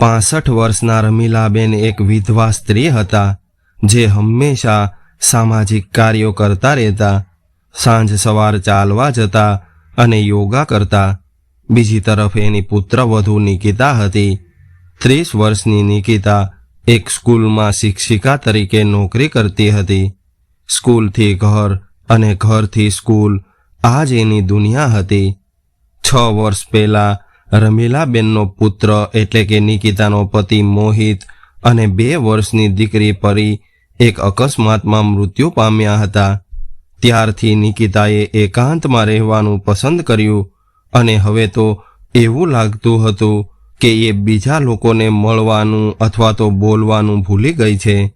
પાસઠ વર્ષના રમીલાબેન એક વિધવા સ્ત્રી હતા, જે હંમેશા સામાજિક કાર્યો કરતા રહેતા, સાંજ સવાર ચાલવા જતા અને યોગા કરતા. બીજી તરફ એની પુત્રવધુ નિકિતા હતી. ત્રીસ વર્ષની નિકિતા એક સ્કૂલમાં શિક્ષિકા તરીકે નોકરી કરતી હતી. સ્કૂલથી ઘર અને ઘરથી સ્કૂલ આ જ એની દુનિયા હતી. છ વર્ષ પહેલા રમીલાબેનનો પુત્ર એટલે કે નિકિતાનો પતિ મોહિત અને બે વર્ષની દીકરી પરી એક અકસ્માતમાં મૃત્યુ પામ્યા હતા. ત્યારથી નિકિતાએ એકાંતમાં રહેવાનું પસંદ કર્યું અને હવે તો એવું લાગતું હતું કે એ બીજા લોકોને મળવાનું અથવા તો બોલવાનું ભૂલી ગઈ છે.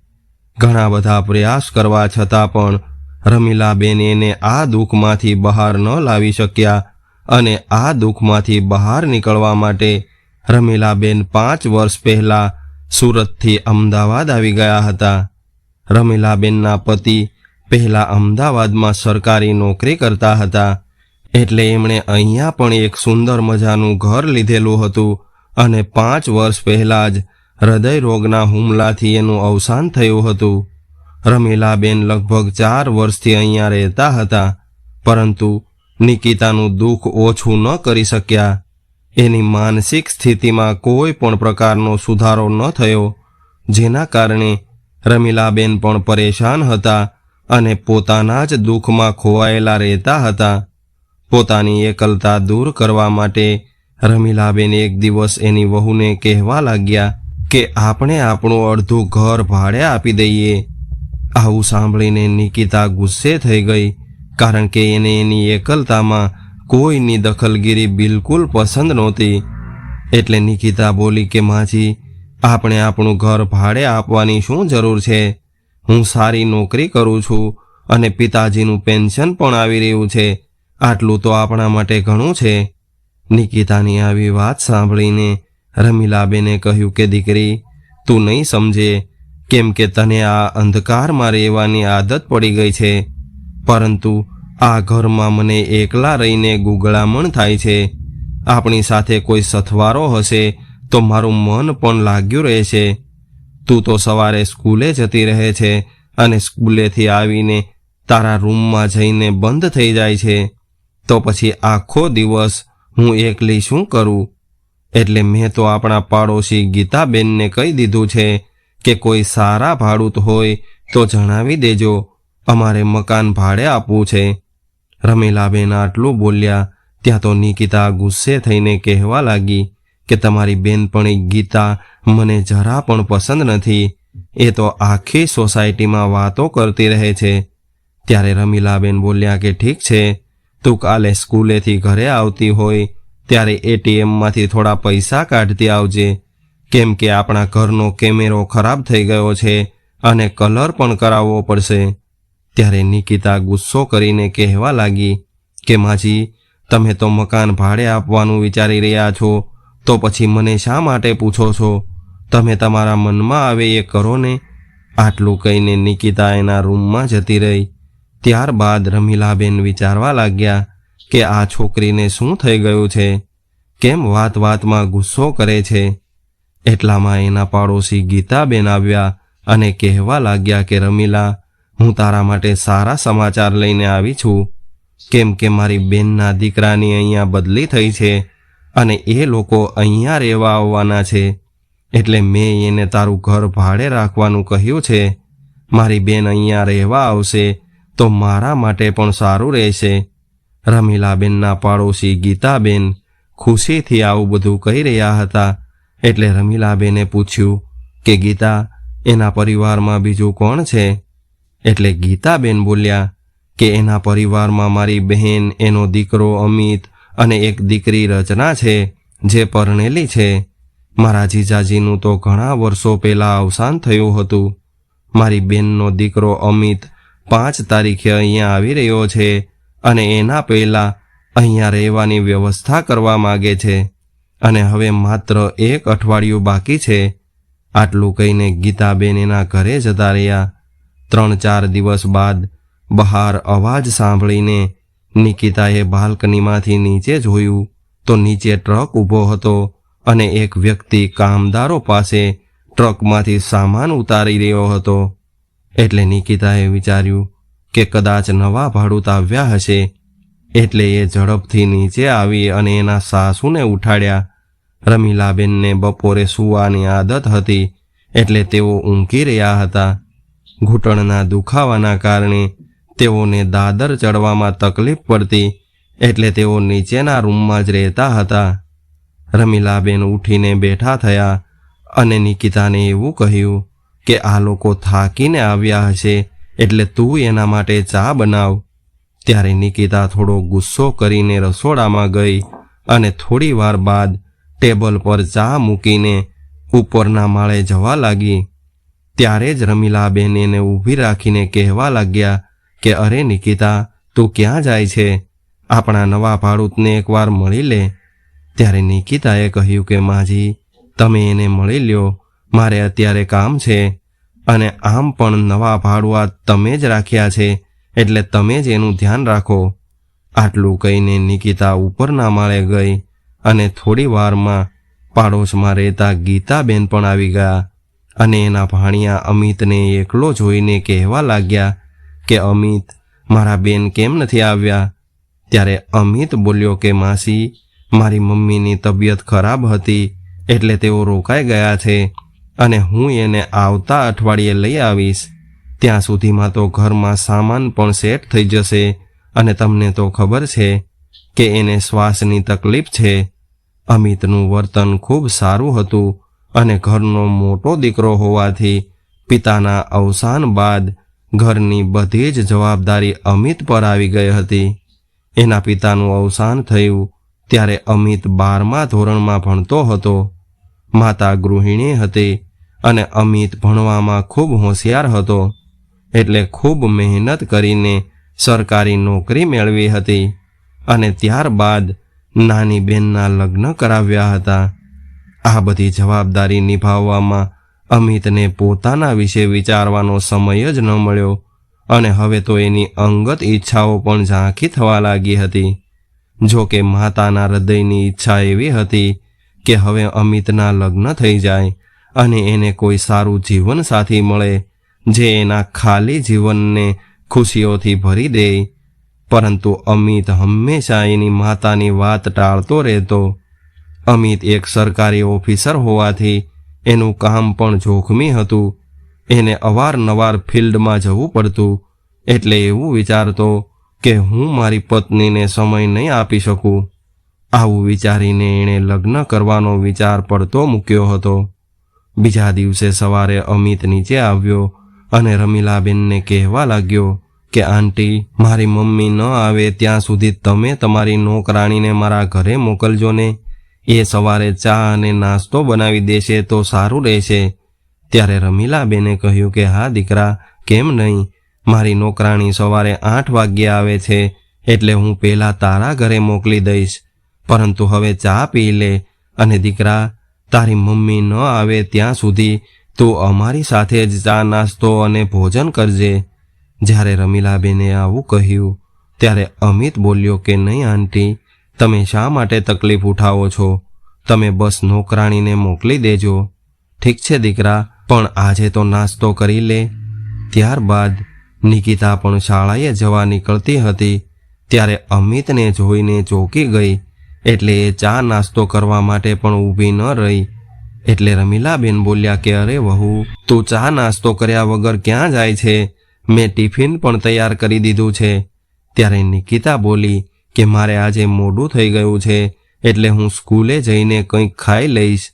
ઘણા બધા પ્રયાસ કરવા છતાં પણ રમીલાબેન એને આ દુઃખમાંથી બહાર ન લાવી શક્યા. અને આ દુઃખમાંથી બહાર નીકળવા માટે રમીલાબેન પાંચ વર્ષ પહેલા સુરતથી અમદાવાદ આવી ગયા હતા. રમીલાબેનના પતિ પહેલા અમદાવાદમાં સરકારી નોકરી કરતા હતા. એટલે એમણે અહીંયા પણ એક સુંદર મજાનું ઘર લીધેલું હતું અને પાંચ વર્ષ પહેલા જ હૃદય રોગના હુમલાથી એનું અવસાન થયું હતું. રમીલાબેન લગભગ ચાર વર્ષથી અહીંયા રહેતા હતા, પરંતુ નિકિતાનું દુઃખ ઓછું ન કરી શક્યા. એની માનસિક સ્થિતિમાં કોઈ પણ પ્રકારનો સુધારો ન થયો, જેના કારણે રમીલાબેન પણ પરેશાન હતા અને પોતાના જ દુઃખમાં ખોવાયેલા રહેતા હતા. પોતાની એકલતા દૂર કરવા માટે રમીલાબેન એક દિવસ એની વહુને કહેવા લાગ્યા કે, આપણે આપણું અડધું ઘર ભાડે આપી દઈએ. આવું સાંભળીને નિકિતા ગુસ્સે થઈ ગઈ કારણ કે એને એની એકલતામાં કોઈની દખલગીરી બિલકુલ પસંદ નહોતી. એટલે નિકિતા બોલી કે, માજી, આપણે આપણું ઘર ભાડે આપવાની શું જરૂર છે? હું સારી નોકરી કરું છું અને પિતાજીનું પેન્શન પણ આવી રહ્યું છે. આટલું તો આપણા માટે ઘણું છે. નિકિતાની આવી વાત સાંભળીને રમીલાબેને કહ્યું કે, દીકરી, તું નહીં સમજે, કેમ કે તને આ અંધકારમાં રહેવાની આદત પડી ગઈ છે. પરંતુ આ ઘરમાં મને એકલા રહીને ગુગળામણ થાય છે. આપણી સાથે કોઈ સથવારો હશે તો મારું મન પણ લાગ્યું રહેશે તું તો સવારે સ્કૂલે જતી રહે છે અને સ્કૂલેથી આવીને તારા રૂમમાં જઈને બંધ થઈ જાય છે. તો પછી આખો દિવસ હું એકલી શું કરું? એટલે મેં તો આપણા પાડોશી ગીતાબેનને કહી દીધું છે કે કોઈ સારા ભાડૂત હોય તો જણાવી દેજો. અમારે મકાન ભાડે આપવું છે. રમીલાબેન આટલું બોલ્યા, ત્યાં તો નિકિતા ગુસ્સે થઈને કહેવા લાગી કે તમારી બેનપણી ગીતા મને જરા પણ પસંદ નથી. એ તો આખી સોસાયટીમાં વાતો કરતી રહે છે. ત્યારે રમીલાબેન બોલ્યા કે ઠીક છે, તું કાલે સ્કૂલેથી ઘરે આવતી હોય, ત્યારે એટીએમમાંથી થોડા પૈસા કાઢતી આવજે. કેમ કે આપણા ઘરનો કેમેરો ખરાબ થઈ ગયો છે અને કલર પણ કરાવવો પડશે. ત્યારે નિકિતા ગુસ્સો કરીને કહેવા લાગી કે, માજી, તમે તો મકાન ભાડે આપવાનું વિચારી રહ્યા છો, તો પછી મને શા માટે પૂછો છો? તમે તમારા મનમાં આવે એ કરો ને. આટલું કહીને નિકિતા એના રૂમમાં જતી રહી. ત્યારબાદ રમીલાબેન વિચારવા લાગ્યા કે, આ છોકરીને શું થઈ ગયું છે? કેમ વાત વાતમાં ગુસ્સો કરે છે? એટલામાં એના પાડોશી ગીતાબેન આવ્યા અને કહેવા લાગ્યા કે, રમીલા હું તારા માટે સારા સમાચાર લઈને આવી છું. કેમ કે મારી બેનના દીકરાની અહીંયા બદલી થઈ છે અને એ લોકો અહીંયા રહેવા આવવાના છે. એટલે મેં એને તારું ઘર ભાડે રાખવાનું કહ્યું છે. મારી બેન અહીંયા રહેવા આવશે તો મારા માટે પણ સારું રહેશે. રમીલાબેનના પાડોશી ગીતાબેન ખુશીથી આવું બધું કહી રહ્યા હતા. એટલે રમીલાબેને પૂછ્યું કે ગીતા, એના પરિવારમાં બીજું કોણ છે? એટલે ગીતાબેન બોલ્યા કે એના પરિવારમાં મારી બહેન, એનો દીકરો અમિત અને એક દીકરી રચના છે, જે પરણેલી છે. મારા જીજાજીનું તો ઘણા વર્ષો પહેલા અવસાન થયું હતું. મારી બેનનો દીકરો અમિત પાંચ તારીખે અહીંયા આવી રહ્યો છે અને એના પહેલાં અહીંયા રહેવાની વ્યવસ્થા કરવા માગે છે. અને હવે માત્ર એક અઠવાડિયું બાકી છે. આટલું કહીને ગીતાબેન એના ઘરે જતા રહ્યા. ત્રણ ચાર દિવસ બાદ બહાર અવાજ સાંભળીને નિકિતાએ બાલ્કનીમાંથી નીચે જોયું તો નીચે ટ્રક ઊભો હતો અને એક વ્યક્તિ કામદારો પાસે ટ્રકમાંથી સામાન ઉતારી રહ્યો હતો. એટલે નિકિતાએ વિચાર્યું કે કદાચ નવા ભાડૂત આવ્યા હશે. એટલે એ ઝડપથી નીચે આવી અને એના સાસુને ઉઠાડ્યા. રમીલાબેનને બપોરે સૂવાની આદત હતી એટલે તેઓ ઊંઘી રહ્યા હતા. ઘૂંટણના દુખાવાના કારણે તેઓને દાદર ચડવામાં તકલીફ પડતી એટલે તેઓ નીચેના રૂમમાં જ રહેતા હતા. રમીલાબેન ઉઠીને બેઠા થયા અને નિકિતાને એવું કહ્યું કે આ લોકો થાકીને આવ્યા હશે, એટલે તું એના માટે ચા બનાવ. ત્યારે નિકિતા થોડો ગુસ્સો કરીને રસોડામાં ગઈ અને થોડી વાર બાદ ટેબલ પર ચા મૂકીને ઉપરના માળે જવા લાગી. ત્યારે જ રમીલાબેન એને ઊભી રાખીને કહેવા લાગ્યા કે, અરે નિકિતા, તું ક્યાં જાય છે? આપણા નવા ભાડૂતને એકવાર મળી લે. ત્યારે નિકિતાએ કહ્યું કે, માજી, તમે એને મળી લ્યો. મારે અત્યારે કામ છે અને આમ પણ નવા ભાડુઆ તમે જ રાખ્યા છે, એટલે તમે જ એનું ધ્યાન રાખો. આટલું કહીને નિકિતા ઉપરના માળે ગઈ અને થોડી વારમાં પાડોશમાં રહેતા ગીતાબેન પણ આવી ગયા. અને એના ભાણિયા અમિતને એકલો જોઈને કહેવા લાગ્યા કે, અમિત, મારા બેન કેમ નથી આવ્યા? ત્યારે અમિત બોલ્યો કે, માસી, મારી મમ્મીની તબિયત ખરાબ હતી, એટલે તેઓ રોકાઈ ગયા છે અને હું એને આવતા અઠવાડિયે લઈ આવીશ. ત્યાં સુધીમાં તો ઘરમાં સામાન પણ સેટ થઈ જશે અને તમને તો ખબર છે કે એને શ્વાસની તકલીફ છે. અમિતનું વર્તન ખૂબ સારું હતું અને ઘરનો મોટો દીકરો હોવાથી પિતાના અવસાન બાદ ઘરની બધી જ જવાબદારી અમિત પર આવી ગઈ હતી. એના પિતાનું અવસાન થયું ત્યારે અમિત બારમા ધોરણમાં ભણતો હતો. માતા ગૃહિણી હતી અને અમિત ભણવામાં ખૂબ હોશિયાર હતો, એટલે ખૂબ મહેનત કરીને સરકારી નોકરી મેળવી હતી અને ત્યારબાદ નાની બેનના લગ્ન કરાવ્યા હતા. આ બધી જવાબદારી નિભાવવામાં અમિતને પોતાના વિશે વિચારવાનો સમય જ ન મળ્યો અને હવે તો એની અંગત ઈચ્છાઓ પણ ઝાંખી થવા લાગી હતી. જો કે માતાના હૃદયની ઈચ્છા એવી હતી કે હવે અમિતના લગ્ન થઈ જાય અને એને કોઈ સારું જીવન સાથી મળે જે એના ખાલી જીવનને ખુશીઓથી ભરી દે. પરંતુ અમિત હંમેશા એની માતાની વાત ટાળતો રહેતો અમિત એક સરકારી ઓફિસર હોવાથી એનું કામ પણ જોખમી હતું. એને અવારનવાર ફિલ્ડમાં જવું પડતું, એટલે એવું વિચારતો કે હું મારી પત્નીને સમય નહીં આપી શકું. આવું વિચારીને એણે લગ્ન કરવાનો વિચાર પડતો મૂક્યો હતો. બીજા દિવસે સવારે અમિત નીચે આવ્યો અને રમીલાબેનને કહેવા લાગ્યો કે, આંટી, મારી મમ્મી ન આવે ત્યાં સુધી તમે તમારી નોકરાણીને મારા ઘરે મોકલજો ને. એ સવારે ચા અને નાસ્તો બનાવી દેશે તો સારું રહેશે. ત્યારે રમીલાબેને કહ્યું કે, હા, દીકરા, કેમ નહીં? મારી નોકરાણી સવારે આઠ વાગ્યે આવે છે, એટલે હું પહેલાં તારા ઘરે મોકલી દઈશ. પરંતુ હવે ચા પી લે અને દીકરા, તારી મમ્મી ન આવે ત્યાં સુધી તું અમારી સાથે જ ચા, નાસ્તો અને ભોજન કરજે. જ્યારે રમીલાબેને આવું કહ્યું, ત્યારે અમિત બોલ્યો કે, નહીં, આંટી, તમે શા માટે તકલીફ ઉઠાવો છો? તમે બસ નોકરાણીને મોકલી દેજો. ઠીક છે દીકરા, પણ આજે તો નાસ્તો કરી લે. ત્યારબાદ નિકિતા પણ શાળાએ જવા નીકળતી હતી. ત્યારે અમિતને જોઈને ચોંકી ગઈ, એટલે એ ચા નાસ્તો કરવા માટે પણ ઊભી ન રહી. એટલે રમીલાબેન બોલ્યા કે, અરે વહુ, તું ચા નાસ્તો કર્યા વગર ક્યાં જાય છે? મેં ટિફિન પણ તૈયાર કરી દીધું છે. ત્યારે નિકિતા બોલી કે, મારે આજે મોડું થઈ ગયું છે. એટલે હું સ્કૂલે જઈને કંઈક ખાઈ લઈશ.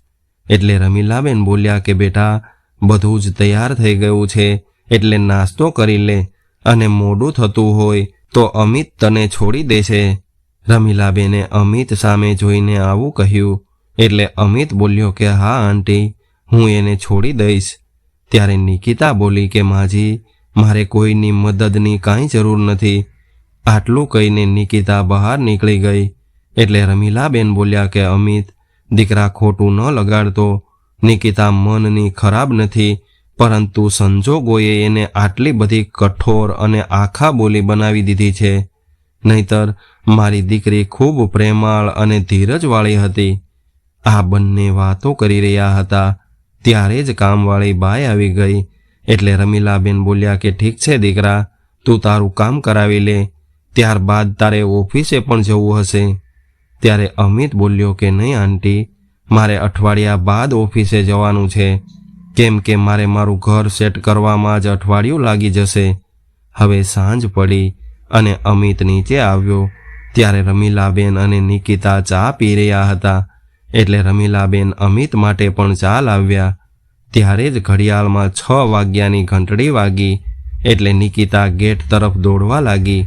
એટલે રમીલાબેન બોલ્યા કે, બેટા, બધું જ તૈયાર થઈ ગયું છે, એટલે નાસ્તો કરી લે અને મોડું થતું હોય તો અમિત તને છોડી દેશે. રમીલાબેને અમિત સામે જોઈને આવું કહ્યું. એટલે અમિત બોલ્યો કે, હા, આંટી, હું એને છોડી દઈશ. ત્યારે નિકિતા બોલી કે, માજી, મારે કોઈની મદદની કાંઈ જરૂર નથી. આટલું કહીને નિકિતા બહાર નીકળી ગઈ. એટલે રમીલાબેન બોલ્યા કે, અમિત, દીકરા ખોટું ન લગાડતો. નિકિતા મનની ખરાબ નથી, પરંતુ સંજોગોએ એને આટલી બધી કઠોર અને આખા બોલી બનાવી દીધી છે. નહીતર મારી દીકરી ખૂબ પ્રેમાળ અને ધીરજવાળી હતી. આ બંને વાતો કરી રહ્યા હતા. ત્યારે જ કામવાળી બાઈ આવી ગઈ. એટલે રમીલાબેન બોલ્યા કે, ઠીક છે દીકરા, તું તારું કામ કરાવી લે. ત્યારબાદ તારે ઓફિસે પણ જવું હશે. ત્યારે અમિત બોલ્યો કે, નહીં, આંટી, મારે અઠવાડિયા બાદ ઓફિસે જવાનું છે. કેમ કે મારે મારું ઘર સેટ કરવામાં જ અઠવાડિયું લાગી જશે. હવે સાંજ પડી અને અમિત નીચે આવ્યો. ત્યારે રમીલાબેન અને નિકિતા ચા પી રહ્યા હતા. એટલે રમીલાબેન અમિત માટે પણ ચા લાવ્યા. ત્યારે જ ઘડિયાળમાં છ વાગ્યાની ઘંટડી વાગી એટલે નિકિતા ગેટ તરફ દોડવા લાગી.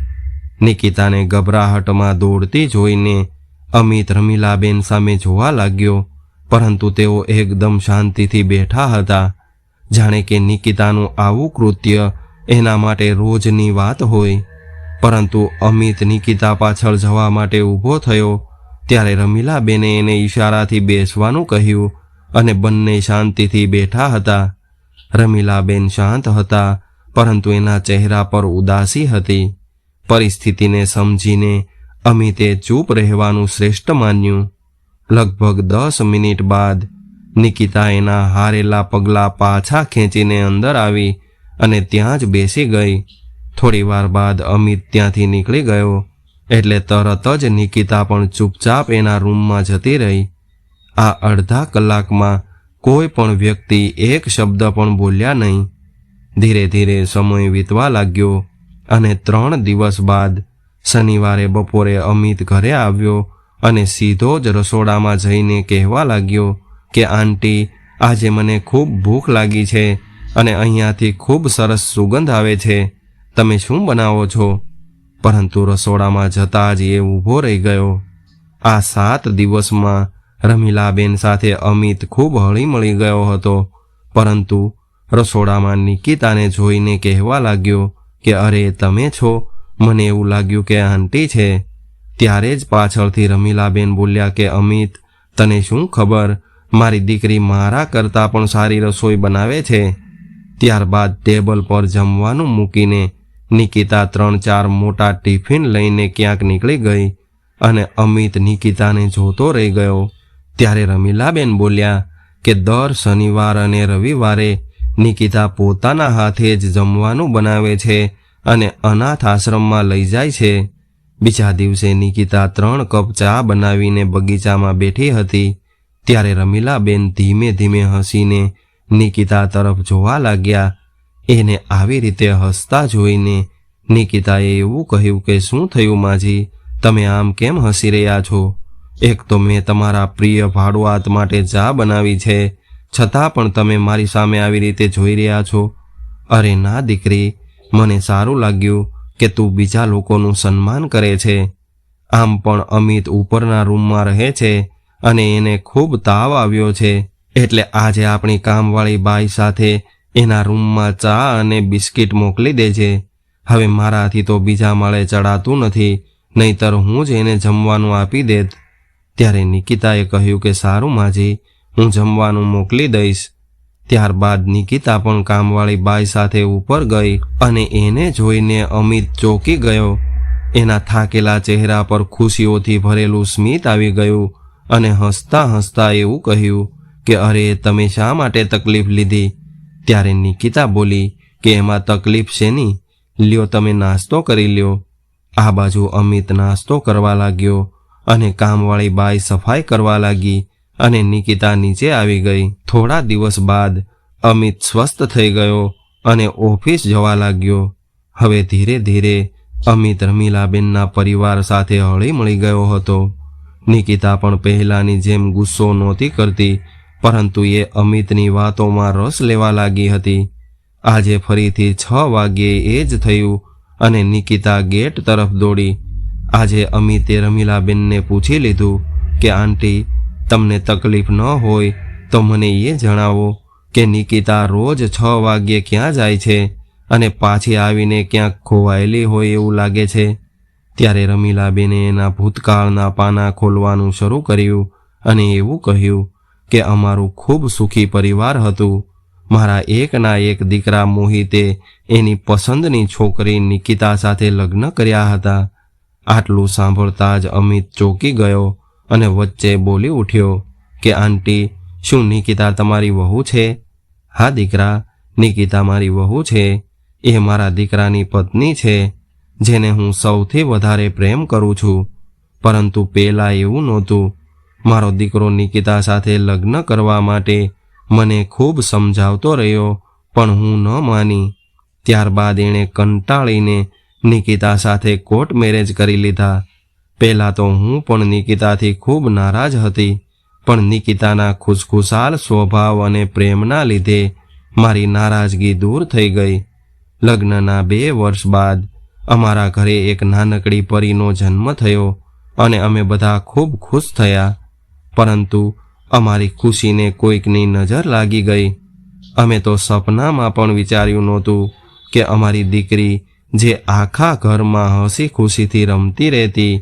નિકિતાને ગભરાહટમાં દોડતી જોઈને અમિત રમીલાબેન સામે જોવા લાગ્યો, પરંતુ તેઓ એકદમ શાંતિથી બેઠા હતા. જાણે કે નિકિતાનું આવું કૃત્ય એના માટે રોજની વાત હોય. પરંતુ અમિત નિકિતા પાછળ જવા માટે ઊભો થયો, ત્યારે રમીલાબેને એને ઈશારાથી બેસવાનું કહ્યું અને બંને શાંતિથી બેઠા હતા. રમીલાબેન શાંત હતા, પરંતુ એના ચહેરા પર ઉદાસી હતી. પરિસ્થિતિને સમજીને અમિતે ચૂપ રહેવાનું શ્રેષ્ઠ માન્યું. લગભગ દસ મિનિટ બાદ નિકિતા એના હારેલા પગલાં પાછા ખેંચીને અંદર આવી અને ત્યાં જ બેસી ગઈ. થોડી વાર બાદ અમિત ત્યાંથી નીકળી ગયો એટલે તરત જ નિકિતા પણ ચૂપચાપ એના રૂમમાં જતી રહી. આ અડધા કલાકમાં કોઈ પણ વ્યક્તિ એક શબ્દ પણ બોલ્યા નહીં. ધીરે ધીરે સમય વીતવા લાગ્યો અને ત્રણ દિવસ બાદ શનિવારે બપોરે અમિત ઘરે આવ્યો અને સીધો જ રસોડામાં જઈને કહેવા લાગ્યો કે, આંટી, આજે મને ખૂબ ભૂખ લાગી છે અને અહીંયાથી ખૂબ સરસ સુગંધ આવે છે. તમે શું બનાવો છો? પરંતુ રસોડામાં જતાં જ એ ઊભો રહી ગયો. આ સાત દિવસમાં રમીલાબેન સાથે અમિત ખૂબ હળીમળી ગયો હતો. પરંતુ રસોડામાં નિકિતાને જોઈને કહેવા લાગ્યો કે, અરે, તમે છો? મને એવું લાગ્યું કે આંટી છે. ત્યારે જ પાછળથી રમીલાબેન બોલ્યા કે, અમિત, તને શું ખબર? મારી દીકરી મારા કરતાં પણ સારી રસોઈ બનાવે છે. ત્યારબાદ ટેબલ પર જમવાનું મૂકીને નિકિતા ત્રણ ચાર મોટા ટિફિન લઈને ક્યાંક નીકળી ગઈ અને અમિત નિકિતાને જોતો રહી ગયો. ત્યારે રમીલાબેન બોલ્યા કે, દર શનિવાર અને રવિવારે નિકિતા પોતાના હાથે જ જમવાનું બનાવે છે. અને અનાથ આશ્રમમાં લઈ જાય છે. બીજા દિવસે નિકિતા ત્રણ કપ ચા બનાવીને બગીચામાં બેઠી હતી. ત્યારે રમીલાબેન ધીમે ધીમે હસીને નિકિતા તરફ જોવા લાગ્યા. એને આવી રીતે હસતા જોઈને નિકિતાએ એવું કહ્યું કે, શું થયું માજી? તમે આમ કેમ હસી રહ્યા છો? એક તો મેં તમારા પ્રિય ભાડુઆત માટે ચા બનાવી છે. છતાં પણ તમે મારી સામે આવી રીતે જોઈ રહ્યા છો. અરે ના દીકરી મને સારું લાગ્યું કે તું બીજા લોકોનું સન્માન કરે છે. આમ પણ અમિત ઉપરના રૂમમાં રહે છે અને એને ખૂબ તાવ આવ્યો છે. એટલે આજે આપણી કામવાળી બાઈ સાથે એના રૂમમાં ચા અને બિસ્કિટ મોકલી દેજે હવે મારાથી તો બીજા માળે ચડાતું નથી, નહીતર હું જ એને જમવાનું આપી દેત. ત્યારે નિકિતાએ કહ્યું કે સારું માજી, હું જમવાનું મોકલી દઈશ. ત્યારબાદ નિકિતા પણ કામવાળી બાઈ સાથે ઉપર ગઈ અને એને જોઈને અમિત ચોકી ગયો. એના થાકેલા ચહેરા પર ખુશીઓથી ભરેલું સ્મિત આવી ગયું અને હસતા હસતા એવું કહ્યું કે, અરે, તમે શા માટે તકલીફ લીધી? ત્યારે નિકિતા બોલી કે, એમાં તકલીફ શેની? લ્યો, તમે નાસ્તો કરી લ્યો. આ બાજુ અમિત નાસ્તો કરવા લાગ્યો અને કામવાળી બાઈ સફાઈ કરવા લાગી અને નિકિતા નીચે આવી ગઈ, થોડા દિવસ બાદ અમિત સ્વસ્થ થઈ ગયો અને ઓફિસ જવા લાગ્યો. હવે ધીરે ધીરે અમિત રમીલાબેનના પરિવાર સાથે હળી મળી ગયો હતો. નિકિતા પણ પહેલાની જેમ ગુસ્સો નહોતી કરતી, પરંતુ એ અમિતની વાતોમાં રસ લેવા લાગી હતી. આજે ફરીથી છ વાગ્યે એ જ થયું અને નિકિતા ગેટ તરફ દોડી. આજે અમિતે રમીલાબેનને પૂછી લીધું કે, આંટી તમને તકલીફ ન હોય તો મને એ જણાવો કે નિકિતા રોજ છ વાગ્યે ક્યાં જાય છે અને પાછી આવીને ક્યાંક ખોવાયેલી હોય એવું લાગે છે? ત્યારે રમીલાબેને એના ભૂતકાળના પાના ખોલવાનું શરૂ કર્યું અને એવું કહ્યું કે અમારું ખૂબ સુખી પરિવાર હતું. મારા એકના એક દીકરા મોહિતે એની પસંદની છોકરી નિકિતા સાથે લગ્ન કર્યા હતા. આટલું સાંભળતા જ અમિત ચોંકી ગયો અને વચ્ચે બોલી ઉઠ્યો કે, આંટી, શું નિકિતા તમારી વહુ છે? હા, દીકરા, નિકિતા મારી વહુ છે. એ મારા દીકરાની પત્ની છે, જેને હું સૌથી વધારે પ્રેમ કરું છું. પરંતુ પહેલાં એવું નહોતું. મારો દીકરો નિકિતા સાથે લગ્ન કરવા માટે મને ખૂબ સમજાવતો રહ્યો, પણ હું ન માની. ત્યારબાદ એણે કંટાળીને નિકિતા સાથે કોર્ટ મેરેજ કરી લીધા. પહેલાં તો હું પણ નિકિતાથી ખૂબ નારાજ હતી, પણ નિકિતાના ખુશખુશાલ સ્વભાવ અને પ્રેમના લીધે મારી નારાજગી દૂર થઈ ગઈ. લગ્નના બે વર્ષ બાદ અમારા ઘરે એક નાનકડી પરીનો જન્મ થયો અને અમે બધા ખૂબ ખુશ થયા, પરંતુ અમારી ખુશીને કોઈકની નજર લાગી ગઈ. અમે તો સપનામાં પણ વિચાર્યું નહોતું કે અમારી દીકરી જે આખા ઘરમાં હસી ખુશીથી રમતી રહેતી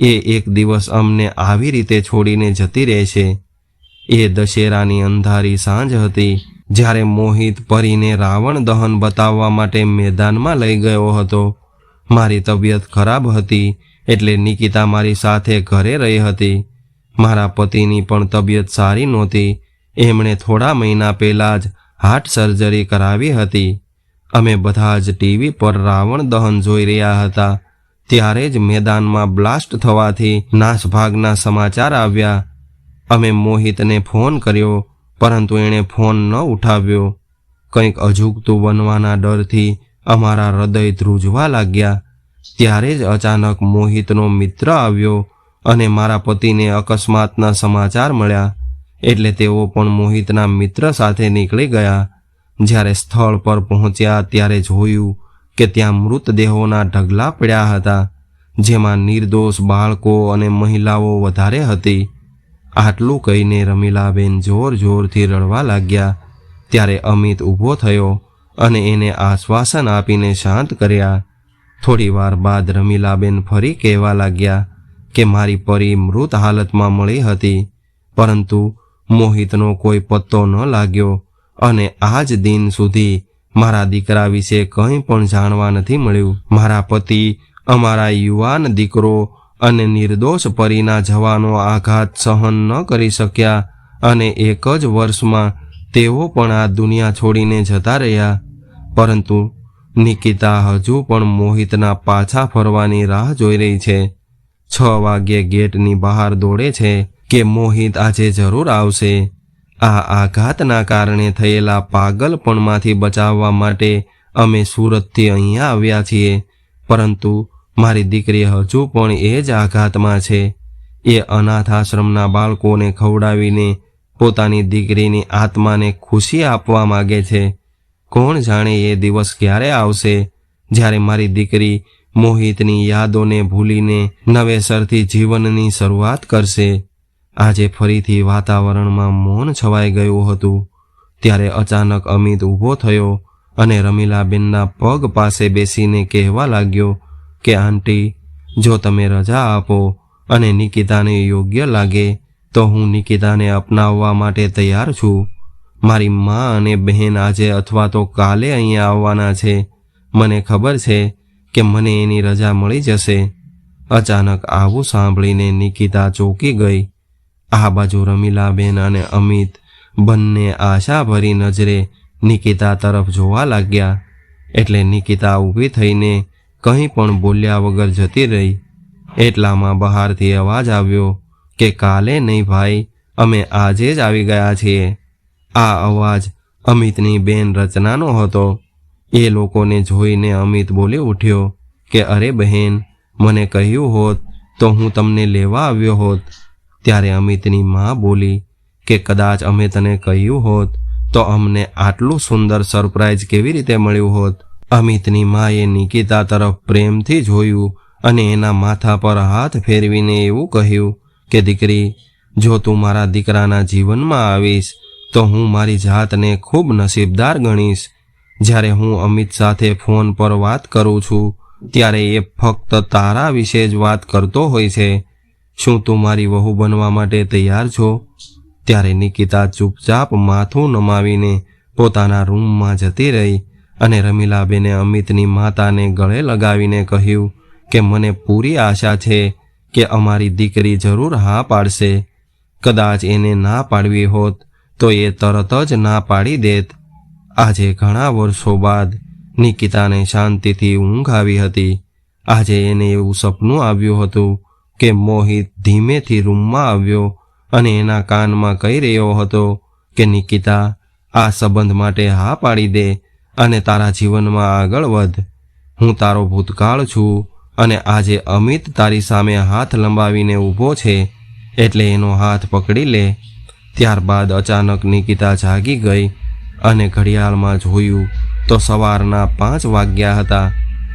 એ એક દિવસ અમને આવી રીતે છોડીને જતી રહેશે એ દશેરાની અંધારી સાંજ હતી, જ્યારે મોહિત પરીને રાવણ દહન બતાવવા માટે મેદાનમાં લઈ ગયો હતો. મારી તબિયત ખરાબ હતી, એટલે નિકિતા મારી સાથે ઘરે રહી હતી. મારા પતિની પણ તબિયત સારી નહોતી. એમણે થોડા મહિના પહેલાં જ હાર્ટ સર્જરી કરાવી હતી. અમે બધા જ ટીવી પર રાવણ દહન જોઈ રહ્યા હતા. ત્યારે જ મેદાનમાં બ્લાસ્ટ થવાથી નાસભાગના સમાચાર આવ્યા. અમે મોહિતને ફોન કર્યો, પરંતુ એણે ફોન ન ઉઠાવ્યો. કંઈક અજુગતું બનવાના ડરથી અમારા હૃદય ધ્રુજવા લાગ્યા. ત્યારે જ અચાનક મોહિતનો મિત્ર આવ્યો અને મારા પતિને અકસ્માતના સમાચાર મળ્યા. એટલે તેઓ પણ મોહિતના મિત્ર સાથે નીકળી ગયા. જ્યારે સ્થળ પર પહોંચ્યા ત્યારે જોયું કે ત્યાં મૃતદેહોના ઢગલા પડ્યા હતા, જેમાં નિર્દોષ બાળકો અને મહિલાઓ વધારે હતી. આટલું કહીને રમીલાબેન જોર જોરથી રડવા લાગ્યા. ત્યારે અમિત ઊભો થયો અને એને આશ્વાસન આપીને શાંત કર્યા. થોડી વાર બાદ રમીલાબેન ફરી કહેવા લાગ્યા કે મારી પરી મૃત હાલતમાં મળી હતી, પરંતુ મોહિતનો કોઈ પત્તો ન લાગ્યો અને આજ દિન સુધી મારા દીકરા વિશે કંઈ પણ જાણવા નથી મળ્યું. મારા પતિ, અમારા યુવાન દીકરો અને નિર્દોષ પરીના જવાનો આઘાત સહન ન કરી શક્યા અને એક જ વર્ષમાં તેઓ પણ આ દુનિયા છોડીને જતા રહ્યા. પરંતુ નિકિતા હજુ પણ મોહિતના પાછા ફરવાની રાહ જોઈ રહી છે. છ વાગ્યે ગેટની બહાર દોડે છે કે મોહિત આજે જરૂર આવશે. આ આઘાતના કારણે થયેલા પાગલપણમાંથી બચાવવા માટે અમે સુરતથી અહીંયા આવ્યા છીએ. પરંતુ મારી દીકરી હજુ પણ એ જ આઘાતમાં છે. એ અનાથ આશ્રમના બાળકોને ખવડાવીને પોતાની દીકરીની આત્માને ખુશી આપવા માગે છે. કોણ જાણે એ દિવસ ક્યારે આવશે? જ્યારે મારી દીકરી મોહિતની યાદોને ભૂલીને નવેસરથી જીવનની શરૂઆત કરશે. આજે ફરીથી વાતાવરણમાં મૌન છવાઈ ગયું હતું. ત્યારે અચાનક અમિત ઊભો થયો અને રમીલાબેનના પગ પાસે બેસીને કહેવા લાગ્યો કે, આંટી, જો તમે રજા આપો અને નિકિતાને યોગ્ય લાગે, તો હું નિકિતાને અપનાવવા માટે તૈયાર છું. મારી મા અને બહેન આજે અથવા તો કાલે અહીંયા આવવાના છે. મને ખબર છે કે મને એની રજા મળી જશે. અચાનક આવું સાંભળીને નિકિતા ચોંકી ગઈ. આ બાજુ રમીલાબેન અને અમિત બંને આશાભરી નજરે નિકિતા તરફ જોવા લાગ્યા. એટલે નિકિતા ઊભી થઈને કંઈ પણ બોલ્યા વગર જતી રહી. એટલામાં બહારથી અવાજ આવ્યો કે, કાલે નહીં ભાઈ, અમે આજે જ આવી ગયા છીએ. આ અવાજ અમિતની બેન રચનાનો હતો. એ લોકોને જોઈને અમિત બોલી ઉઠ્યો કે, અરે બહેન, મને કહ્યું હોત તો હું તમને લેવા આવ્યો હોત. ત્યારે અમિતની મા બોલી કે કદાચ અમે તને કહ્યું હોત તો અમને આટલું સુંદર સરપ્રાઈઝ કેવી રીતે મળ્યું હોત? અમિતની માએ નિકિતા તરફ પ્રેમથી જોયું અને એના માથા પર હાથ ફેરવીને એવું કહ્યું કે, દીકરી, જો તું મારા દીકરાના જીવનમાં આવીશ, તો હું મારી જાતને ખૂબ નસીબદાર ગણીશ. જ્યારે હું અમિત સાથે ફોન પર વાત કરું છું, ત્યારે એ ફક્ત તારા વિશે જ વાત કરતો હોય છે. શું તું મારી વહુ બનવા માટે તૈયાર છો? ત્યારે નિકિતા ચૂપચાપ માથું નમાવીને પોતાના રૂમમાં જતી રહી અને રમીલાબેને અમિતની માતાને ગળે લગાવીને કહ્યું કે મને પૂરી આશા છે કે અમારી દીકરી જરૂર હા પાડશે. કદાચ એને ના પાડવી હોત તો એ તરત જ ના પાડી દેત. આજે ઘણા વર્ષો બાદ નિકિતાને શાંતિથી ઊંઘ આવી હતી. આજે એને એવું સપનું આવ્યું હતું કે મોહિત ધીમેથી રૂમમાં આવ્યો અને એના કાનમાં કહી રહ્યો હતો કે, નિકિતા, આ સંબંધ માટે હા પાડી દે અને તારા જીવનમાં આગળ વધ. હું તારો ભૂતકાળ છું અને આજે અમિત તારી સામે હાથ લંબાવીને ઊભો છે એટલે એનો હાથ પકડી લે. ત્યારબાદ અચાનક નિકિતા જાગી ગઈ અને ઘડિયાળમાં જોયું તો સવારના પાંચ વાગ્યા હતા.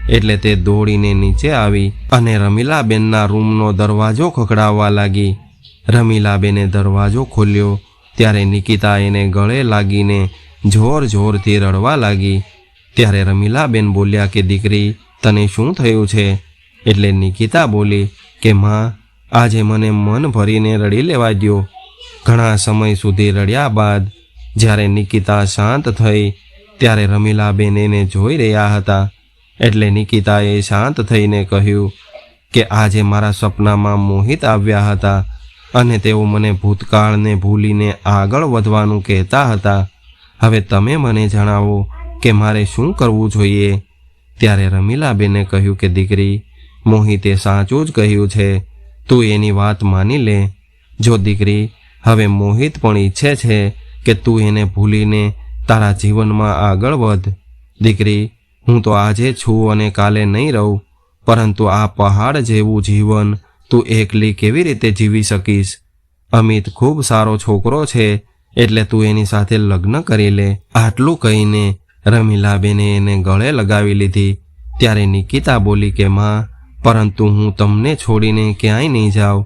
એટલે તે દોડીને નીચે આવી અને રમીલાબેનના રૂમનો દરવાજો ખખડાવવા લાગી. રમીલાબેને દરવાજો ખોલ્યો. ત્યારે નિકિતા એને ગળે લાગીને જોર જોરથી રડવા લાગી. ત્યારે રમીલાબેન બોલ્યા કે, દીકરી, તને શું થયું છે? એટલે નિકિતા બોલી કે, માં, આજે મને મન ભરીને રડી લેવા દ્યો. ઘણા સમય સુધી રડ્યા બાદ જ્યારે નિકિતા શાંત થઈ, ત્યારે રમીલાબેન એને જોઈ રહ્યા હતા. એટલે નિકિતાએ શાંત થઈને કહ્યું કે આજે મારા સપનામાં મોહિત આવ્યા હતા અને તેઓ મને ભૂતકાળને ભૂલીને આગળ વધવાનું કહેતા હતા. હવે તમે મને જણાવો કે મારે શું કરવું જોઈએ? ત્યારે રમીલાબેને કહ્યું કે દીકરી, મોહિતે સાચું જ કહ્યું છે, તું એની વાત માની લે. જો દીકરી, હવે મોહિત પણ ઈચ્છે છે કે તું એને ભૂલીને તારા જીવનમાં આગળ વધ. દીકરી હું તો આજે છું અને કાલે નહીં રહું, પરંતુ આ પહાડ જેવું જીવન તું એકલી કેવી રીતે જીવી શકીશ? અમિત ખૂબ સારો છોકરો છે, એટલે તું એની સાથે લગ્ન કરી લે. આટલું કહીને રમીલાબેને એને ગળે લગાવી લીધી. ત્યારે નિકિતા બોલી કે, માં, પરંતુ હું તમને છોડીને ક્યાંય નહીં જાઉં.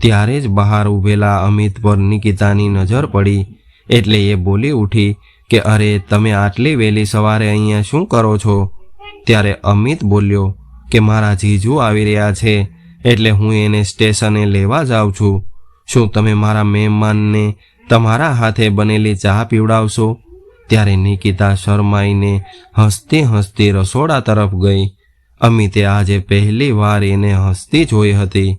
ત્યારે જ બહાર ઊભેલા અમિત પર નિકિતાની નજર પડી, એટલે એ બોલી ઉઠી કે અરે તમે આટલી વહેલી સવારે અહીંયા શું કરો છો? ત્યારે અમિત બોલ્યો કે મારા જીજુ આવી રહ્યા છે, એટલે હું એને સ્ટેશને લેવા જાઉં છું. શું તમે મારા મહેમાનને તમારા હાથે બનેલી ચા પીવડાવશો? ત્યારે નિકિતા શરમાઈને હસતી હસતી રસોડા તરફ ગઈ. અમિતે આજે પહેલી વાર એને હસતી જોઈ હતી.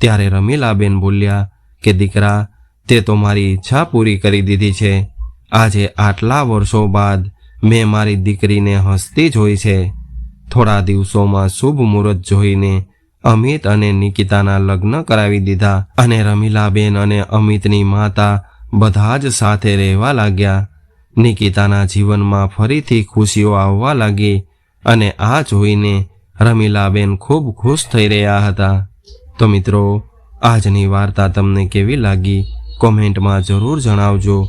ત્યારે રમીલાબેન બોલ્યા કે, દીકરા, તે તો મારી ઈચ્છા પૂરી કરી દીધી છે. આજે આટલા વર્ષો બાદ મેં મારી દીકરીને હસતી જોઈ છે. થોડા દિવસોમાં શુભ મુહૂર્ત જોઈને અમિત અને નિકિતાના લગ્ન કરાવી દીધા અને રમીલાબેન અને અમિતની માતા બધા જ સાથે રહેવા લાગ્યા. નિકિતાના જીવનમાં ફરીથી ખુશીઓ આવવા લાગી અને આ જોઈને રમીલાબેન ખૂબ ખુશ થઈ રહ્યા હતા. તો મિત્રો, આજની વાર્તા તમને કેવી લાગી? કોમેન્ટમાં જરૂર જણાવજો.